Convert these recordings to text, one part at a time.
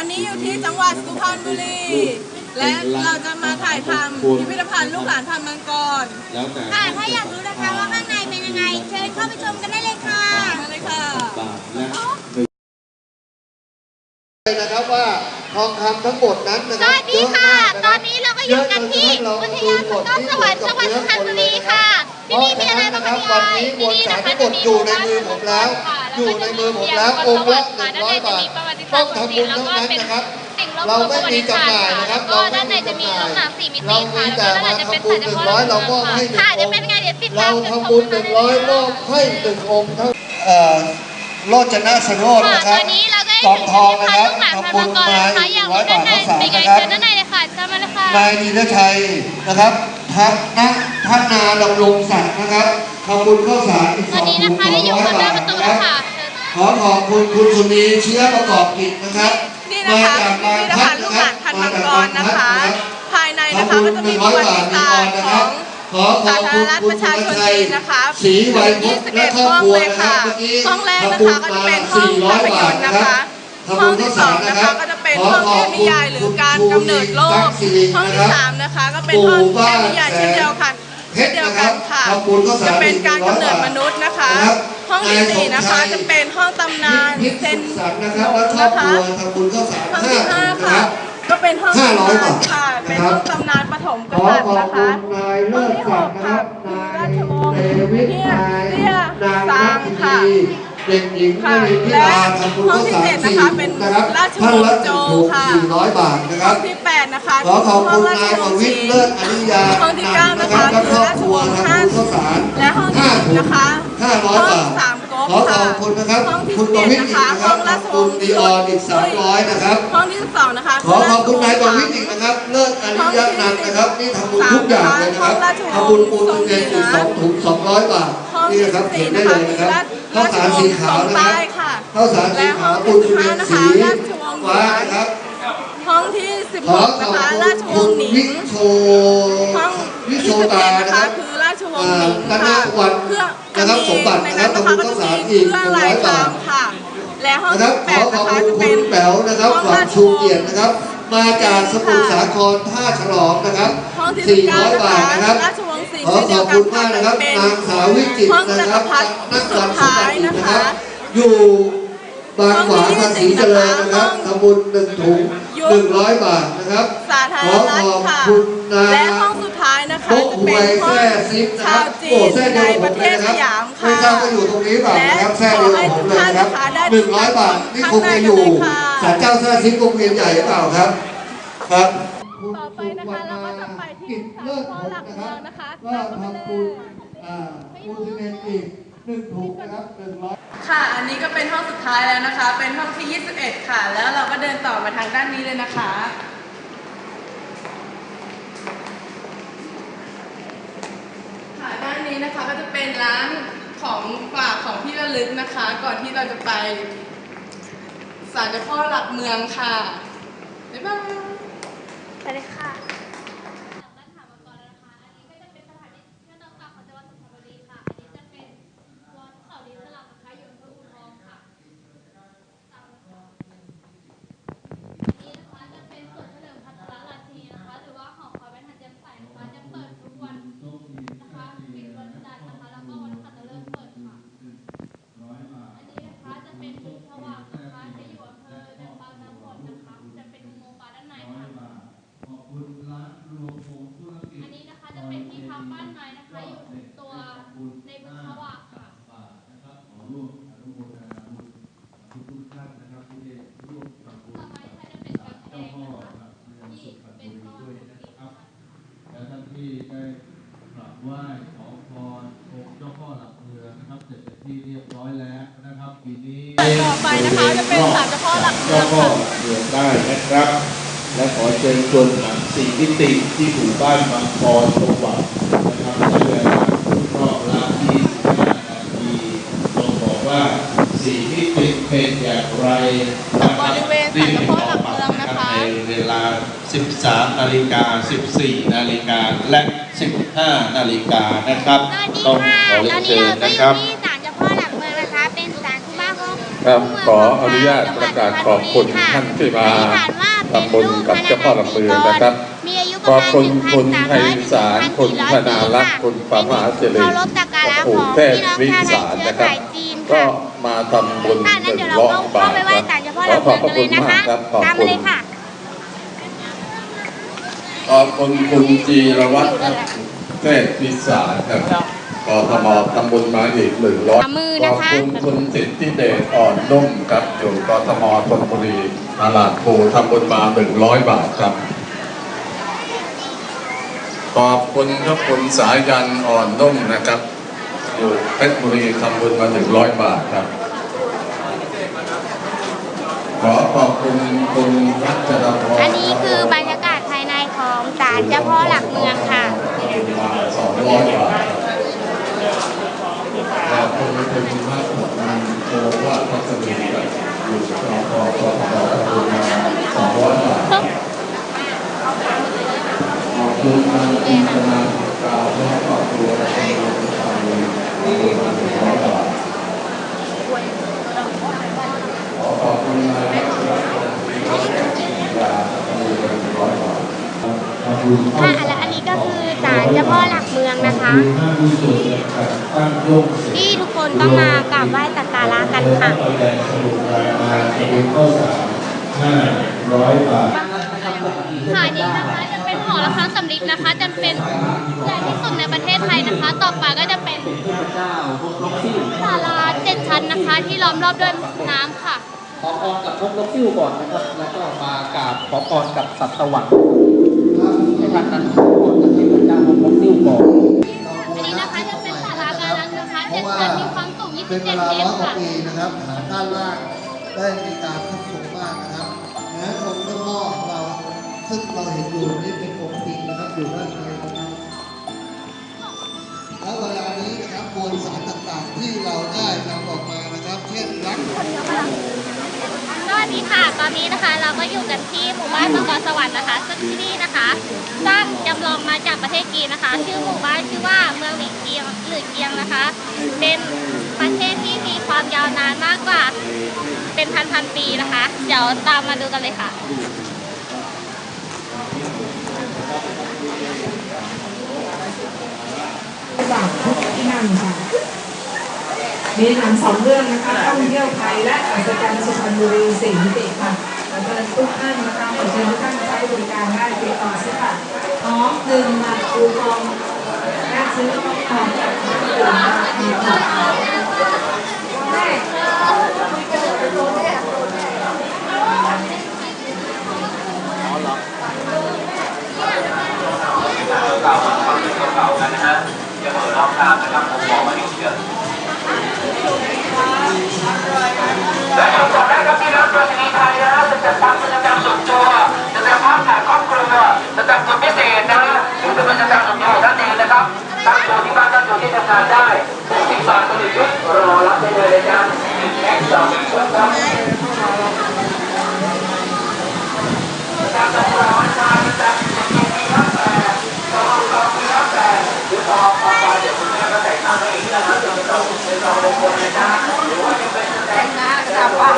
อนนี้อยู่ที่จังหวัดสุพรรณบุรี และเราจะมาถ่ายทำพิพิธภัณฑ์ลูกหลานพันมังกรแล้วแต่ค่ะถ้าอยากรู้นะคะว่าข้างในเป็นยังไง เชิญเข้าไปชมกันได้เลยค่ะมาเลยค่ะบาทและหนึ่งนะครับว่าทองคำทั้งหมดนั้นนะสครับวัสดีค่ะเยอะมากตอนนี้เราก็อยู่กันที่อุทยานต้นสวรรค์จังหวัดสุพรรณบุรีค่ะที่นี่มีอะไรบ้างคะพี่วัอ้นอยนี้มที่วลนี่สารนะคะทั้งหมดอยู่ในมือผมแล้ว อยู่ในมือผมแล้วองค์ละหนึ่งร้อยบาทต้องทำบุญทั้งนั้นนะครับ เราไม่มีจำหน่ายนะครับก็เราด้านในไม่มีจะมีจำหน่ายลักษณะสี่มิติเราค่ะมีแล้วแต่ก็ด้านในมาจะเป็นทำบุสายญเฉหนึ่งพาะร้อยเรามอบให้หนึ่งค่ะอเดี๋ยวงเป็นค์ไงเดี๋ยวติดเราตามกันชทำมบุญหกันึ่นงได้ร้อยเลยมอบให้หนึ่งองค์เท่าเอ่อโลจนะสโรจน์ค่ะนะครับตอนนี้เราก็กองทองนะครับลูกหลานพันทำบุมัญงกรมานะคะอย่างร้อยด้าบานทในข้าวสารเป็นไงนะครับเชิญด้านในเลยค่ะเชิญมาเลยค่ะนายธีรชัยนะครับทัพนะท่านนาดำรงศักดิ์นะครับทำบุญข้าวสารอีกตสออนงนี้ถุนะงคะได้อยู่ร้อยกันหบาน้าทประตูนะแล้ควรับค่ะเชิญ ขอขอบคุณคุณสุนีเชื้อประกอบกิจนะครับนี่นะคะจากพิบางพิธพัภัดณฑ์ลูนะกคหรัลาบนพันมังกรนะคะ ภายในทำนะคะบุก็ญจะหมีนึ่งปร้อยระวับาติทนีศาอสอนตร์นะขคอรับงขอขอบสาคุธารณณรัฐคุปณระชาชนชัยจีนนะคะศรีไวยพยี่จสิบน์เอ็และดครอบห้องครัวเลยนะครัค่ะบเมื่อกี้ห้องแรกนะทำบุคะญก็จะมาเป็นห้อง400ภาพยบาทนตร์นะนะครัคะบทำห้บุองญที่ข้าวสสาองรนะนะคคะรับก็จะเป็นห้องเทพนิยายหรือการกำเนิดโลก ห้องที่สามนะคะ ก็เป็นห้องเทพนิยายเช่นเดียวกันเช่นเดียวกันค่ะทำบุญข้าวสารจะเป็นการกำเนิดมนุษย์นะคะนะครับห้ องที่สี่นะคะ จะเป็นห้องตำนานพิษเซนสุขสันต์นะครับและครอบครัวทำบุญข้าวสารห้องห้าที่ถุห้างนะคค่ะรับก็เป็นห้องห้าร้อยตำนานบาทค่ะเป็นนะครับห้องตำนานปฐมกขอษัตริขย์อบนะคุคะณนายเลิศศักดิ์นะครับห้องนายที่หกเดค่ะวิดเตี้ยนายเตี้ยนางสานัมทค่ะธีเด็กหญิงค่ะนรินทิและราทำบุญห้องข้าวที่สารเจ็ดสี่นะคะเป็นนะครับราชวท่านงศ์ละหโจนึ่งถุงค่ะสี่ร้อยบาทนะคห้รัอบงที่แปดนะคะขอขอบคุณห้นายงปรชวิทย์เลิศอริยาห้องที่เก้านะครัคะบและคือครอบราคชรัววงศ์ทำฮั่บุนญข้าวสารและห้องที่ห้าสิบถุงนะคะ ห้าร้อยห้องบาทสามก๊กขอขค่ะอบคุณนะครับห้องที่คุณสิบปเอ็ดวิทย์นะอีกคะนะคห้รัอบงราชวงศ์ขอบคุณดีออนอีกสามร้อยนะครับ ห้องที่สิบสองนะคะขอขอบคุณนายประวิทย์อีกนะครับ เลิศอริยะนันท์นะครับ นี่ทำบุญทุกอย่างเลยนะครับทำบุญปูนเงินอีกสองถุงสองร้อยบาทห้องนี่ที่นะคสิรับบเขียสี่นได้นะคะเลยนะครับข้าวสารสีขาวนะคใต้รับค่ะข้าวสารสีขาวปูนเงินสีฟ้านะครับห้องที่สิบขหอกขนะอบคะคุณราชวคุงณศ์หนิวิงโชห้องวิที่โชสิบตาเจ็ดนะนะคคะรับคือ ราชวงศ์หนิงอ่าค่ะธนวัฒน์เครื่องนะครับสมบัติในนะครับนั้นนะคะทำบุญก็จะข้าวสารมีอีกเครื่องลาย100ครามบาทค่ะ และห้องนะครับที่แปขอดขนะอบคะคุณจะคุเป็ณนแป๋วนะครับห้องหวังราชชูวงศ์เกียรตินะครับ มาจากสมุทรสาครท่าฉลองนะครับห้องที่สิบเก้า400นะบาคะทนะครับราชวงศ์สิงห์ขอเช่นขเดีอยบวกันคุณค่ะมากนะครับเป็นนางสาววิจิตรห้องนะจัคกรัรบพรรดินักสุการดสมท้าบัยตินะนะคคะรับ อยู่ บางขวางภาษีเจริญนะครับทำบุญหนึ่งถุงหนึ่งร้อยบาทนะครับ สาธารขอณรัขฐอบค่ะคุณนายและห้องสุดท้ายนะคะโต๊ะจะหเป็วนยห้อแท้งซิปนะชาครัวบจีโอ้นแท้ในเดียวปผระมเทเลยศนะสครับยามค่ะไม่ทราบว่าอยู่ตรงนี้เปล่านะครับแท้ขเดีอยวให้ผมทุกเลยท่านนะครับนะคะได้หนึ่งร้อยบาทนี่คงจะอยู่ศาลเจ้าแท้ซิปวงเวียนใหญ่หรือเปล่าครับ ครับต่อไปนะคะเราก็จะไปที่ศาลพ่อหลักเมืองนะคะ ก็ตามเข้าไปทำเลบุญยอ่าปูนซีเมนต์อีก หนึ่งถุงนะครับหนึ่งร้อยค่ะ อันนี้ก็เป็นห้องสุดท้ายแล้วนะคะ เป็นห้องที่ 21 ค่ะ แล้วเราก็เดินต่อมาทางด้านนี้เลยนะคะ ค่ะด้านนี้นะคะก็จะเป็นร้านของฝากของที่ระลึกนะคะ ก่อนที่เราจะไปศาลเจ้าพ่อหลักเมืองค่ะบ๊ายบายไปเลยค่ะด้านถามมาก่อนนะคะ อันนี้ก็จะเป็นสถานที่เที่ยวต่างๆของจังหวัดสุพรรณบุรีค่ะ อันนี้จะเป็นวัดเขาดินสลับนะคะอยู่อำเภออู่ทองค่ะตามมาค่ะอันนี้นะคะจะเป็นสวนเฉลิมพัฒนาราชินีนะคะ หรือว่าหอคอยบรรทัดเจียมใสนะคะ จะเปิดทุกวันนะคะปิดวันจันทร์นะคะ แล้วก็วันพฤหัสเริ่มเปิดค่ะ อันนี้นะคะจะเป็นจุดสว่างนะคะจะอยู่อำเภอเดิมบางน้ำวนนะคะ จะเป็นอุโมงค์ฟ้าด้านในค่ะ อันนี้นะคะจะเป็นที่พักบ้านไม้นะคะ อยู่ตัวในบุษวาค่ะ ต่อไปนะคะจะเป็นกำแพงนะคะที่เป็นประวัติศาสตร์ค่ะและท่านที่ได้กราบไหว้ขอพรองค์เจ้าพ่อหลักเมืองนะครับ เสร็จเป็นที่เรียบร้อยแล้วนะครับปีนี้ต่อไปนะคะจะเป็นศาลเจ้าพ่อหลักเมืองเจ้าพ่อค่ะเมืองได้นะครับ และขอเชิญชวนหนังสี่มิติที่หมู่บ้านบางพรจังหวัดนะครับใช้เวลารอบละ25นาทีต้องบอกว่าสี่มิติเป็นอย่างไรนะคบริเวณศาลเจ้าพ่อหลักเมืองนะคะ ในเวลา 13นาฬิกา 14นาฬิกาและ 15นาฬิกานะครับสวัสดีต้องค่ะขอตเรียอนนเชินี้ญเราก็นะอครัยู่บที่ศาลเจ้าพ่อหลักเมืองนะคะเป็นศาลคู่บ้านของครับขออนุญาตประกาศขอบคุณท่านที่มาทำบุญกับเจ้าพ่อลำปือนะครับมีอายุปขระอบมาณคุณคุณ1,300ไพศาลคุณธนารักษ์คุณปามหาสิริเคารพสักการะผูขกองเทพพี่น้องวิชาวไทสายรเชื้อนะครับสายจีนก็ค่ะมาทำบุญค่ะหนั้นนึ่เดี๋ยงวเราร้อยเข้าบาทไปไหว้ครับศาลเจ้าพ่อขอหลักขอบเมืองพกัระนคุเลยนะคะณมากครับขอบตามคุมาณ เลยค่ะขอบคุณคุณจีรวัตรครับเทพวิสารครับกทมทำบุญมาอีกหนึ่งร้อยขวามือขนะอบคะคุณคุณสิทธิเดชอ่อนนุ่มครับอยู่กทมธนบุรีตลาดภูทำบุญมาหนึ่งร้อยบาทครับขอบคุณครับคุณสายันอ่อนนุ่มนะครับอยู่เพชรบุรีทำบุญมาหนึ่งร้อยบาทครับ ขอขอบคุณคุณรัชดาพรอันนี้คือบ ศาลเจ้าพ่อหลักเมืองค่ะ สองร้อยบาทขอบคุณคุณพัฒน์โอวาทศมีครับอยู่สพสพทำบุญมาสองร้อยบาท ขอบคุณทางทีมทนายกาวและครอบครัวและตำรวจทางเลยที่มาถึงร้อยบาทขอขอบคุณนายรัชรัตน์ยาตำรวจหนึ่งร้อยบาท ค่ะและอันนี้ก็คือศาลเจ้าพ่อหลักเมืองนะคะ ที่ทุกคนต้องมากราบไหว้สักการะกันค่ะค่ะอันนี้นะคะจะเป็นหอระฆังสำริดนะคะจะเป็นใหญ่ที่สุดในประเทศไทยนะคะ ต่อไปก็จะเป็นศาลาเจ็ดชั้นนะคะ ที่ล้อมรอบด้วยน้ำค่ะขอพรกับนกนกซิ่วก่อนนะครับ แล้วก็มากราบขอพรกับสัตว์สวรรค์ เป็นเวลาร้อยกว่าปีนะครับฐานด้านล่างได้มีการทุบทรงมากนะครับแม้องค์เจ้าพ่อของเราซึ่งเราเห็นอยู่นี่เป็นองค์จริงนะครับอยู่ด้านในนะครับแล้วเวลานี้นะครับมวลสารต่างๆที่เราได้นำออกมานะครับ เช่นรักสวัสดีค่ะ ตอนนี้นะคะเราก็อยู่กันที่หมู่บ้านมังกรสวรรค์นะคะ ซึ่งที่นี่นะคะสร้างจำลองมาจากประเทศจีนนะคะ ชื่อหมู่บ้านชื่อว่าเมืองหลีเกียงหรือเกียงนะคะ เป็น ประเทศที่มีความยาวนานมากกว่า เป็นพันพันปีนะคะ เดี๋ยวตามมาดูกันเลยค่ะจาทุกที่นั่นค่ะมีหนังสองเรื่องนะคะท่องเที่ยวไทยและอัศจรรย์สุพรรณบุรีสี่มิติค่ะขอเชิญทุกท่านนะคะขอเชิญทุกท่านใช้บริการได้ติดต่อซื้อบัตรพร้อมหนึ่งมัดคูปองและซื้อของจากร้านอื่นมาอีกค่ะแม่ และคำตอบแรกครับพี่น้องประชาชนไทยนะจะจัดทำกิจกรรมส่วนตัวจะจัดภาพถ่ายครอบครัวจะจัดสุดพิเศษนะหรือจะเป็นกิจกรรมส่วนตัวนั่นเองนะครับตั้งตัวที่บ้านตั้งตัวที่ทำงานได้สิบบาทคนละชุดรอรับได้เลยนะจ๊ะแพ็คสองชุดครับการส่งรางวัลมาจะจัดมีรับแต่ก็ต้องมีรับแต่หรือพอพอไปเดี๋ยวคุณแม่ ก็แต่งตั้งเองนะครับจะเป็นเราเป็นเราลงคนนะจ๊ะหรือว่าจะเป็นแต่งหน้าจับว่า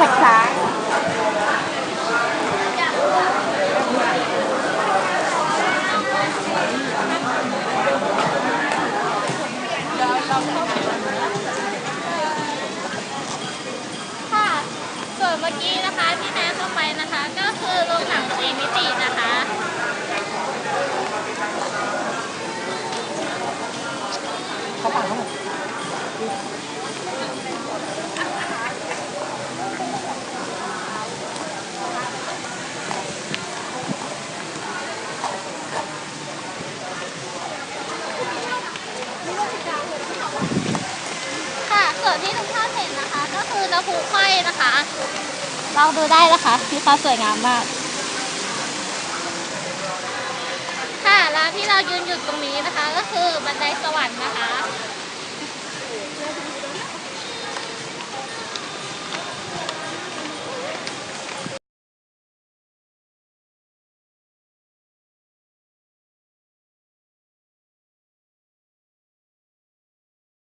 ศึกษาค่ะส่วนเมื่อกี้นะคะที่แนนเข้าไปนะคะ ก็คือโรงหนังสีมิตินะคะ ค่ะส่วนที่ทุกท่านเห็นนะคะ ก็คือน้ำพุไฟนะคะลองดูได้นะคะ มีความสวยงามมาก ค่ะ แล้ว ที่เรายืนอยู่ตรงนี้นะคะ ก็คือบันไดสวรรค์นะคะ